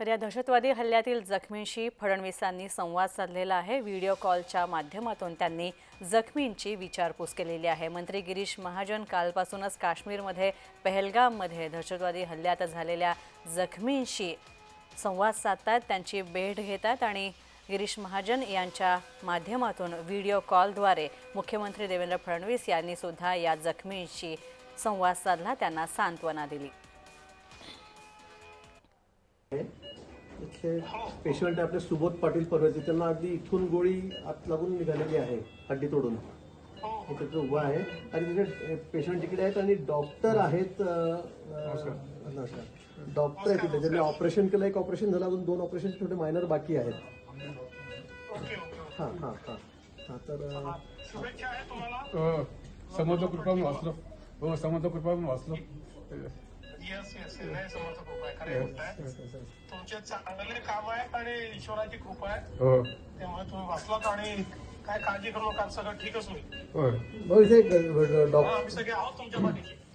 तर या दहशतवादी हल्ल्यातील जखमींशी फडणवीसांनी संवाद साधलेला आहे. व्हिडिओ कॉलच्या माध्यमातून त्यांनी जखमींची विचारपूस केलेली आहे. मंत्री गिरीश महाजन कालपासूनच काश्मीरमध्ये पहलगाममध्ये दहशतवादी हल्ल्यात झालेल्या जखमींशी संवाद साधतात त्यांची भेट घेतात आणि गिरीश महाजन यांच्या माध्यमातून व्हिडिओ कॉलद्वारे मुख्यमंत्री देवेंद्र फडणवीस यांनी सुद्धा या जखमींशी संवाद साधला त्यांना सांत्वना दिली. इथले पेशंट आपले सुबोध पाटील परवती त्यांना अगदी इथून गोळी आत लागून निघालेली आहे हड्डी तोडून. इथे तो उभा आहे. आणि तिथे पेशंट तिकडे आहेत आणि डॉक्टर आहेत डॉक्टर आहेत तिथे. ज्यांनी ऑपरेशन केलं एक ऑपरेशन झालं अजून दोन ऑपरेशन छोटे मायनर बाकी आहेत. हां हां हां. हां तर अं, शुभेच्छा आहे तुम्हाला. हो समर्थ कृपाने वाचलो. हो समर्थ कृपाने वाचलो. येस येस नाही समर्थ कृपा आहे. खरे गोष्ट आहे. तुमचे चांगले काम आहे आणि ईश्वराची कृपा आहे. हो. त्यामुळे तुम्ही वाचलात आणि काय काळजी करू नका सगळं ठीकच होईल. होय. इथे डॉक्टर. आम्ही सगळे आहोत तुमच्या पाठीशी.